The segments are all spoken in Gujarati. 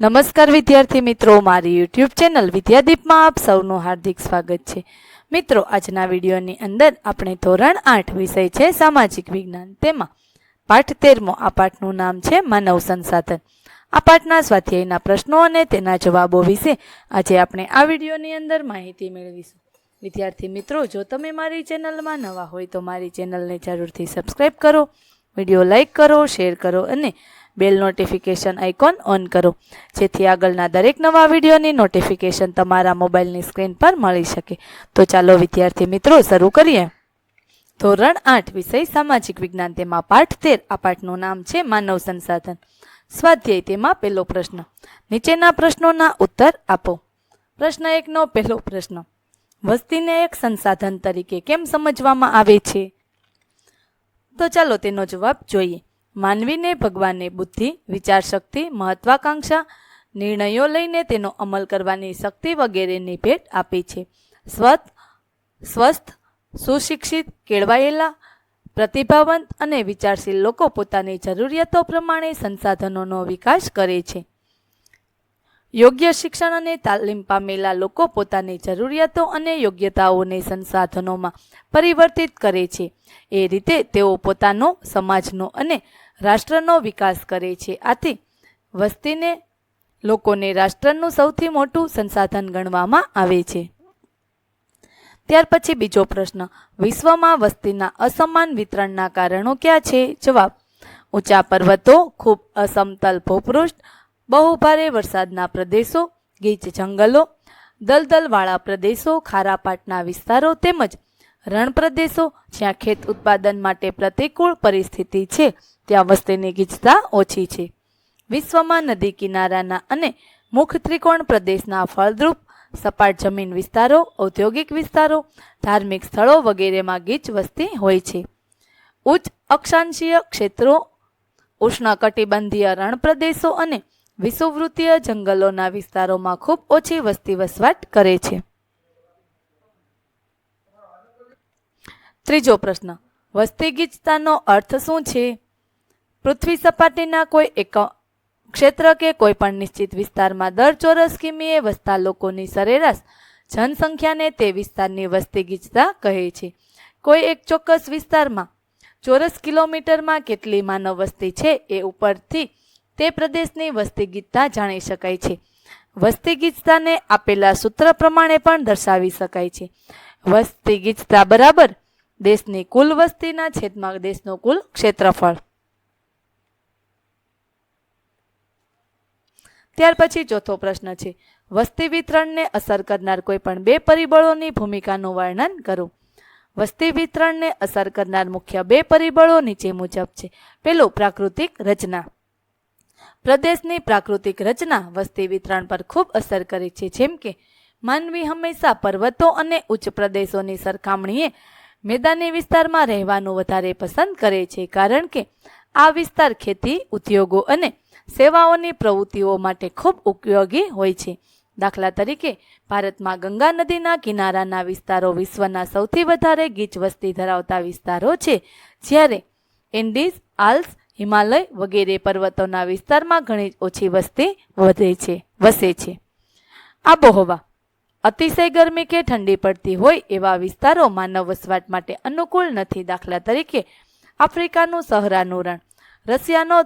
નમસ્કાર વિદ્યાર્થી મિત્રો, મારી યુટ્યુબ ચેનલ વિદ્યાદીપમાં આપ સૌનું હાર્દિક સ્વાગત છે. મિત્રો, આજના વિડીયોની અંદર આપણે ધોરણ આઠ વિષય છે સામાજિક વિજ્ઞાન. તેમાં પાઠ તેરમો, આ પાઠનું નામ છે માનવ સંસાધન. આ પાઠના સ્વાધ્યાયના પ્રશ્નો અને તેના જવાબો વિશે આજે આપણે આ વિડીયોની અંદર માહિતી મેળવીશું. વિદ્યાર્થી મિત્રો, જો તમે મારી ચેનલમાં નવા હોય તો મારી ચેનલને જરૂરથી સબસ્ક્રાઈબ કરો વીડિયો લાઇક કરો, શેર કરો અને બેલ નોટિફિકેશન આઇકોન ઓન કરો. જેથી આગળના દરેક નવા વિડીયોની નોટિફિકેશન તમારા મોબાઈલની સ્ક્રીન પર મળી શકે. તો ચાલો, વિદ્યાર્થી મિત્રો, શરૂ કરીએ. ધોરણ આઠ, વિષય સામાજિક વિજ્ઞાન. તેમાં પાઠ તેર. આ પાઠનું નામ છે માનવ સંસાધન. સ્વાધ્યાય. તેમાં પહેલો પ્રશ્ન. નીચેના પ્રશ્નોના ઉત્તર આપો. પ્રશ્ન એકનો પહેલો પ્રશ્ન. વસ્તીને એક સંસાધન તરીકે કેમ સમજવામાં આવે છે? તો ચાલો તેનો જવાબ જોઈએ. માનવીને ભગવાને બુદ્ધિ, વિચારશક્તિ, મહત્વાકાંક્ષા, નિર્ણયો લઈને તેનો અમલ કરવાની શક્તિ વગેરેની ભેટ આપી છે. સ્વત, સ્વસ્થ, સુશિક્ષિત, કેળવાયેલા, પ્રતિભાવંત અને વિચારશીલ લોકો પોતાની જરૂરિયાતો પ્રમાણે સંસાધનોનો વિકાસ કરે છે. યોગ્ય શિક્ષણ અને તાલીમ પામેલા લોકો પોતાની જરૂરિયાતો અને યોગ્યતાઓને સંસાધનોમાં પરિવર્તિત કરે છે. એ રીતે તેઓ પોતાનો સમાજનો અને રાષ્ટ્રનો વિકાસ કરે છે. આથી વસ્તીને લોકોને રાષ્ટ્રનું સૌથી મોટું સંસાધન ગણવામાં આવે છે. ત્યાર પછી બીજો પ્રશ્ન, વિશ્વમાં વસ્તીના અસમાન વિતરણના કારણો ક્યાં છે? જવાબ, ઊંચા પર્વતો, ખૂબ અસમતલ ભૂપૃષ્ઠ બહુ ભારે વરસાદના પ્રદેશો, ગીચ જંગલો, દલદલવાળા પ્રદેશો, ખારાપાટના વિસ્તારો તેમજ રણ પ્રદેશો જ્યાં ખેત ઉત્પાદન માટે પ્રતિકૂળ પરિસ્થિતિ છે, ત્યાં વસ્તીની ગીચતા ઓછી છે. વિશ્વમાં નદી કિનારાના અને મુખ ત્રિકોણ પ્રદેશના ફળદ્રુપ સપાટ જમીન વિસ્તારો, ઔદ્યોગિક વિસ્તારો, ધાર્મિક સ્થળો વગેરેમાં ગીચ વસ્તી હોય છે. ઉચ્ચ અક્ષાંશીય ક્ષેત્રો, ઉષ્ણકટિબંધીય રણ પ્રદેશો અને વિષુવવૃત્તીય જંગલોના વિસ્તારોમાં ખૂબ ઓછી વસ્તી વસવાટ કરે છે. ત્રીજો પ્રશ્ન, વસ્તી ગીચતાનો અર્થ શું છે? પૃથ્વી સપાટીના કોઈ એક ક્ષેત્ર કે કોઈ પણ નિશ્ચિત વિસ્તારમાં દર ચોરસ કિમીએ વસતા લોકોની સરેરાશ જનસંખ્યાને તે વિસ્તારની વસ્તી ગીચતા કહે છે. કોઈ એક ચોક્કસ વિસ્તારમાં ચોરસ કિલોમીટરમાં કેટલી માનવ વસ્તી છે એ ઉપરથી તે પ્રદેશની વસ્તી ગીચતા જાણી શકાય છે. વસ્તી ગીચતાને આપેલા સૂત્ર પ્રમાણે પણ દર્શાવી શકાય છે. વસ્તી ગીચતા બરાબર દેશની કુલ વસ્તીના છેદમાં દેશનું કુલ ક્ષેત્રફળ. ત્યાર પછી ચોથો પ્રશ્ન છે. વસ્તી વિતરણને અસર કરનાર કોઈ પણ બે પરિબળોની ભૂમિકાનું વર્ણન કરો. વસ્તી વિતરણને અસર કરનાર મુખ્ય બે પરિબળો નીચે મુજબ છે. પેલું પ્રાકૃતિક રચના. પ્રદેશની પ્રાકૃતિક રચના વસ્તી વિતરણ પર ખૂબ અસર કરે છે. જેમ કે, માનવી હંમેશા પર્વતો અને ઉચ્ચ પ્રદેશોની સરખામણીએ મેદાની વિસ્તારમાં રહેવાનું વધારે પસંદ કરે છે. કારણ કે, આ વિસ્તાર ખેતી, ઉદ્યોગો અને સેવાઓની પ્રવૃત્તિઓ માટે ખૂબ ઉપયોગી હોય છે. દાખલા તરીકે, ભારતમાં ગંગા નદીના કિનારાના વિસ્તારો વિશ્વના સૌથી વધારે ગીચ વસ્તી ધરાવતા વિસ્તારો છે. જ્યારે એન્ડીઝ આલ્સ હિમાલય વગેરે પર્વતોના વિસ્તારમાં ઘણી ઓછી વસ્તી વધે છે, વસે છે. આબોહવા અતિશય ગરમી કે ઠંડી પડતી હોય એવા વિસ્તારો માનવ વસવાટ માટે અનુકૂળ નથી દાખલા તરીકે આફ્રિકાનું સહરાનું રણ રશિયાનો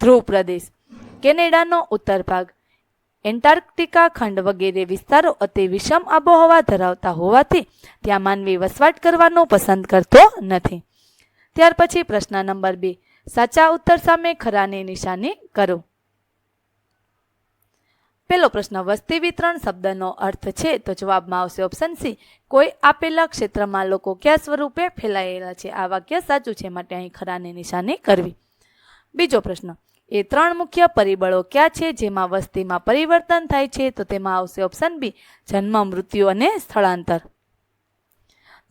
ધ્રુવ પ્રદેશ કેનેડાનો ઉત્તર ભાગ, એન્ટાર્કટિકા ખંડ વગેરે વિસ્તારો અતિ વિષમ આબોહવા ધરાવતા હોવાથી ત્યાં માનવી વસવાટ કરવાનું પસંદ કરતો નથી. ત્યાર પછી પ્રશ્ન નંબર બે. સાચા ઉત્તર સામે, ખરાની નિશાની કરો. પેલો પ્રશ્ન, વસ્તી વિતરણ શબ્દનો અર્થ છે તો જવાબમાં આવશે ઓપ્શન સી કોઈ આપેલા ક્ષેત્રમાં લોકો કયા સ્વરૂપે ફેલાયેલા છે? આ વાક્ય સાચું છે, માટે અહીં ખરાની નિશાની કરવી. બીજો પ્રશ્ન, એ ત્રણ મુખ્ય પરિબળો ક્યાં છે જેમાં વસ્તીમાં પરિવર્તન થાય છે? તો તેમાં આવશે ઓપ્શન બી જન્મ, મૃત્યુ અને સ્થળાંતર.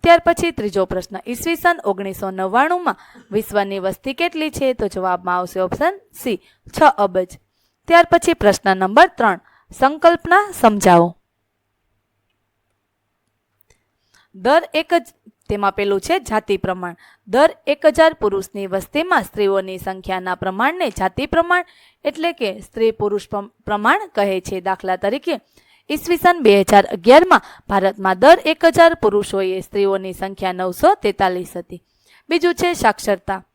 ત્યાર પછી ત્રીજો પ્રશ્ન, ઈસવીસન ઓગણીસો નવ્વાણુંમાં વિશ્વની વસ્તી કેટલી છે? તો જવાબમાં આવશે ઓપ્શન સી છ અબજ. ત્યાર પછી પ્રશ્ન નંબર ત્રણ, સંકલ્પના સમજાવો. દર એક જ, તેમાં પેલું છે જાતિ પ્રમાણ. દર એક હજાર પુરુષની વસ્તીમાં સ્ત્રીઓની સંખ્યાના પ્રમાણને જાતિ પ્રમાણ એટલે કે સ્ત્રી પુરુષ પ્રમાણ કહે છે. દાખલા તરીકે ઈસવીસન બે હજાર અગિયારમાં ભારતમાં દર એક હજાર પુરુષોએ સ્ત્રીઓની સંખ્યા નવસો તેતાલીસ હતી. બીજું છે સાક્ષરતા.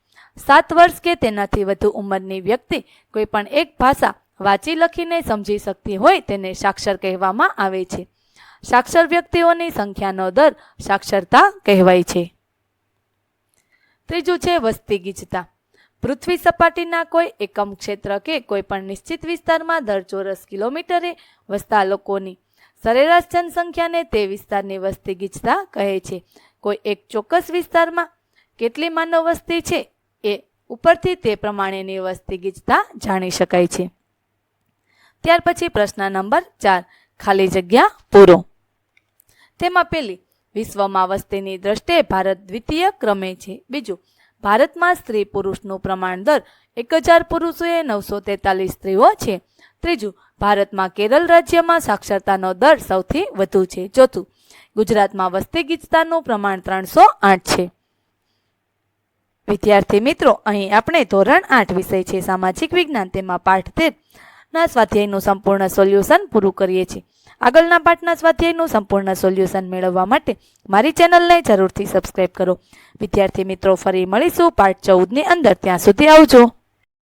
સાત વર્ષ કે તેનાથી વધુ ઉંમરની વ્યક્તિ કોઈ પણ એક ભાષા વાંચી લખીને સમજી શકતી હોય તેને સાક્ષર કહેવામાં આવે છે. સાક્ષર વ્યક્તિઓની સંખ્યાનો દર સાક્ષરતા કહેવાય છે. ત્રીજું છે વસ્તી ગીચતા. પૃથ્વી સપાટીના કોઈ એકમ ક્ષેત્ર કે કોઈ પણ નિશ્ચિત વિસ્તારમાં દર ચોરસ કિલોમીટરે વસતા લોકોની સરેરાશ જનસંખ્યાને તે વિસ્તારની વસ્તી ગીચતા કહે છે. કોઈ એક ચોક્કસ વિસ્તારમાં કેટલી માનવ વસ્તી છે એ ઉપરથી તે પ્રમાણેની વસ્તી ગીચતા જાણી શકાય છે. ત્યાર પછી પ્રશ્ન નંબર ચાર, ખાલી જગ્યા પૂરો. તેમાં પેલી, વિશ્વમાં વસ્તીની દ્રષ્ટિએ ભારત દ્વિતીય ક્રમે છે. બીજું ભારતમાં સ્ત્રી પુરુષનું પ્રમાણ દર એક હજાર પુરુષોએ નવસો તેતાલીસ સ્ત્રીઓ છે. ત્રીજું, ભારતમાં કેરળ રાજ્યમાં સાક્ષરતાનો દર સૌથી વધુ છે. ચોથું, ગુજરાતમાં વસ્તી ગીચતાનું પ્રમાણ ત્રણસો આઠ છે. વિદ્યાર્થી મિત્રો, અહીં આપણે ધોરણ આઠ વિષય છે. સામાજિક વિજ્ઞાન, તેમાં પાઠ તેર ના સ્વાધ્યાયનું સંપૂર્ણ સોલ્યુશન પૂરું કરીએ છીએ. આગળના પાઠના સ્વાધ્યાયનું સંપૂર્ણ સોલ્યુશન મેળવવા માટે મારી ચેનલને જરૂરથી સબસ્ક્રાઇબ કરો. વિદ્યાર્થી મિત્રો, ફરી મળીશું પાઠ ચૌદની અંદર. ત્યાં સુધી આવજો.